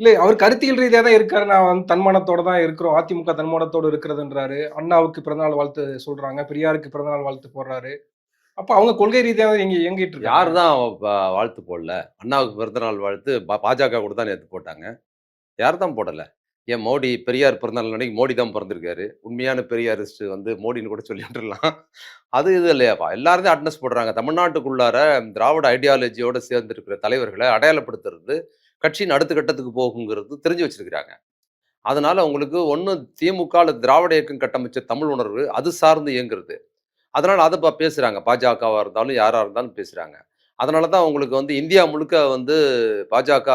இல்லை அவர் கருத்தியல் ரீதியாக தான் இருக்காரு. நான் வந்து தன்மானத்தோட தான் இருக்கிறோம். அதிமுக தன்மானத்தோடு இருக்கிறதுன்றாரு. அண்ணாவுக்கு பிறந்தநாள் வாழ்த்து சொல்றாங்க. பெரியாருக்கு பிறந்தநாள் வாழ்த்து போடுறாரு. அப்போ அவங்க கொள்கை ரீதியாக இங்கே இங்க இயங்கிட்டு யார் தான் வாழ்த்து போடல? அண்ணாவுக்கு பிறந்தநாள் வாழ்த்து பா பாஜக கூட தான் நேத்து போட்டாங்க. யார் தான் போடல? ஏன் மோடி பெரியார் பிறந்தநாள் அன்னைக்கு மோடி தான் பிறந்திருக்காரு உண்மையான பெரியாரிஸ்ட் வந்து மோடின்னு கூட சொல்லிட்டுலாம் அது இது இல்லையாப்பா. எல்லாருமே அட்னஸ் போடுறாங்க. தமிழ்நாட்டுக்குள்ளார திராவிட ஐடியாலஜியோட சேர்ந்திருக்கிற தலைவர்களை அடையாளப்படுத்துறது, கட்சியின் அடுத்த கட்டத்துக்கு போகுங்கிறது தெரிஞ்சு வச்சிருக்கிறாங்க. அதனால அவங்களுக்கு ஒன்றும் திமுக திராவிட இயக்கம் கட்டமைச்ச தமிழ் உணர்வு, அது சார்ந்து இயங்குறது. அதனால அதை பா பேசுகிறாங்க பாஜகவாக இருந்தாலும், யாராக இருந்தாலும் பேசுகிறாங்க அதனால தான் அவங்களுக்கு வந்து இந்தியா முழுக்க வந்து பாஜக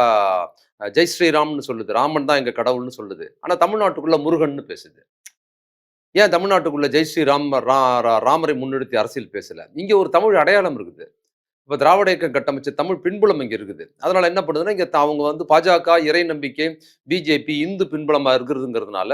ஜெய் ஸ்ரீராம்னு சொல்லுது. ராமன் தான் எங்கள் கடவுள்னு சொல்லுது. ஆனால் தமிழ்நாட்டுக்குள்ளே முருகன்னு பேசுது. ஏன் தமிழ்நாட்டுக்குள்ளே ஜெய் ஸ்ரீராம் ரா ரா ராமரை முன்னிறுத்தி அரசியல் பேசலை இங்கே ஒரு தமிழ் அடையாளம் இருக்குது. இப்போ திராவிட இயக்கம் கட்டமைச்ச தமிழ் பின்புலம் இங்கே இருக்குது. அதனால என்ன பண்ணுதுன்னா, இங்க அவங்க வந்து பாஜக, இறை நம்பிக்கை, பிஜேபி இந்து பின்புலமா இருக்கிறதுங்கிறதுனால,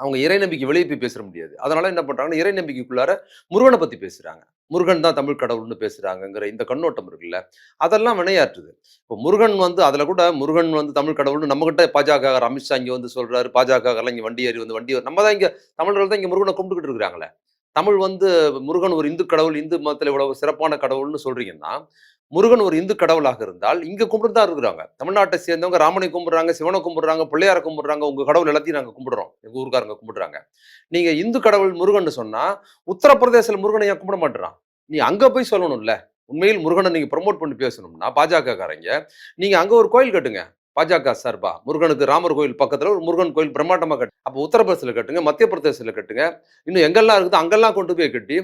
அவங்க இறை நம்பிக்கை வெளிய போய் பேச முடியாது. அதனால என்ன பண்றாங்கன்னா, இறை நம்பிக்கைக்குள்ளார முருகனை பத்தி பேசுறாங்க. முருகன் தான் தமிழ் கடவுள்னு பேசுறாங்கங்கிற இந்த கண்ணோட்டம் இருக்குல்ல, அதெல்லாம் வினையாற்றுது. இப்போ முருகன் வந்து அதில் கூட முருகன் வந்து தமிழ் கடவுள்னு நம்மகிட்ட பாஜக அமித்ஷா இங்கே வந்து சொல்றாரு. பாஜககாரர்லாம் இங்கே வண்டி ஏறி வந்து வண்டி நம்ம தான் இங்கே தமிழர்கள் தான் இங்கே முருகனை கும்பிட்டுக்கிட்டு இருக்கிறாங்களே. தமிழ் வந்து முருகன் ஒரு இந்து கடவுள், இந்து மதத்தில் இவ்வளவு சிறப்பான கடவுள்னு சொல்றீங்கன்னா, முருகன் ஒரு இந்து கடவுளாக இருந்தால், இங்க கும்பிட்டு தான் இருக்கிறாங்க. தமிழ்நாட்டை சேர்ந்தவங்க ராமனை கும்பிடுறாங்க, சிவனை கும்பிடுறாங்க, பிள்ளையார கும்பிடுறாங்க. உங்க கடவுள் எல்லாத்தையும் நாங்க கும்பிடுறோம். எங்க ஊருக்காரங்க கும்பிடுறாங்க. நீங்க இந்து கடவுள் முருகன் சொன்னா, உத்தரப்பிரதேசல முருகனை ஏன் கும்பிட மாட்றான்? நீ அங்க போய் சொல்லணும்ல. உண்மையில் முருகனை நீங்க ப்ரொமோட் பண்ணி பேசணும்னா, பாஜக காரங்க நீங்க அங்க ஒரு கோயில் கட்டுங்க. பாஜக சார்பா. முருகனுக்கு ராமர் கோயில் பக்கத்தில் ஒரு முருகன் கோயில் பிரம்மாண்டமாக கட்டு. அப்போ உத்தரப்பிரதேசத்தில் கட்டுங்க, மத்திய பிரதேசத்தில் கட்டுங்க. இன்னும் எங்கெல்லாம் இருக்குதோ அங்கெல்லாம் கொண்டு போய் கட்டி,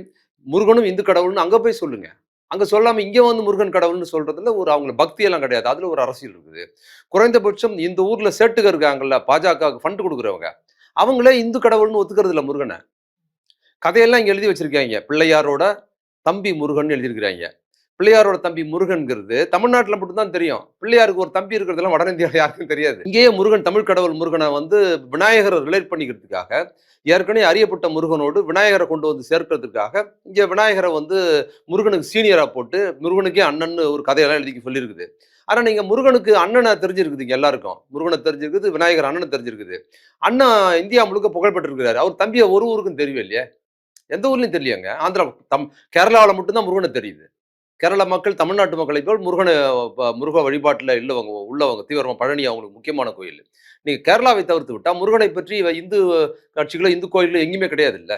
முருகனும் இந்து கடவுள்னு அங்கே போய் சொல்லுங்க. அங்கே சொல்லாமல் இங்கே வந்து முருகன் கடவுள்னு சொல்றதுல ஒரு அவங்களுக்கு பக்தி எல்லாம் கிடையாது. அதில் ஒரு அரசியல் இருக்குது. குறைந்தபட்சம் இந்த ஊரில் சேட்டுக இருக்காங்கல்ல, பாஜகவுக்கு ஃபண்ட் கொடுக்குறவங்க அவங்களே இந்து கடவுள்னு ஒத்துக்கிறது இல்லை முருகனை கதையெல்லாம் இங்கே எழுதி வச்சிருக்காய்ங்க. பிள்ளையாரோட தம்பி முருகன் எழுதியிருக்கிறாங்க பிள்ளையாரோட தம்பி முருகன்ங்கிறது தமிழ்நாட்டில் மட்டும்தான் தெரியும். பிள்ளையாருக்கு ஒரு தம்பி இருக்கிறதெல்லாம் வட இந்தியாவில் யாருக்கும் தெரியாது. இங்கேயே முருகன் தமிழ் கடவுள் முருகனை வந்து விநாயகரை ரிலேட் பண்ணிக்கிறதுக்காக, ஏற்கனவே அறியப்பட்ட முருகனோடு விநாயகரை கொண்டு வந்து சேர்க்கிறதுக்காக, இங்கே விநாயகரை வந்து முருகனுக்கு சீனியராக போட்டு, முருகனுக்கே அண்ணன்னு ஒரு கதையெல்லாம் எழுதி சொல்லியிருக்குது. ஆனால் நீங்கள் முருகனுக்கு அண்ணனை தெரிஞ்சிருக்குதுங்க எல்லாருக்கும். முருகனை தெரிஞ்சிருக்குது, விநாயகர் அண்ணனை தெரிஞ்சிருக்குது. அண்ணா இந்தியா முழுக்க புகழ்பெற்றிருக்கிறாரு அவர் தம்பியை ஒரு ஊருக்கும் தெரியவே எந்த ஊர்லையும் தெரியலையாங்க ஆந்திரா தம் கேரளாவில் மட்டும்தான் முருகனை தெரியுது. கேரள மக்கள் தமிழ்நாட்டு மக்களை போல் முருகனை முருக வழிபாட்டில் இல்லவங்க உள்ளவங்க தீவிரமா பழனி அவங்களுக்கு முக்கியமான கோயில். நீங்கள் கேரளாவை தவிர்த்து விட்டால் முருகனை பற்றி இந்து கட்சிகளோ, இந்து கோயிலோ எங்கேயுமே கிடையாது இல்லை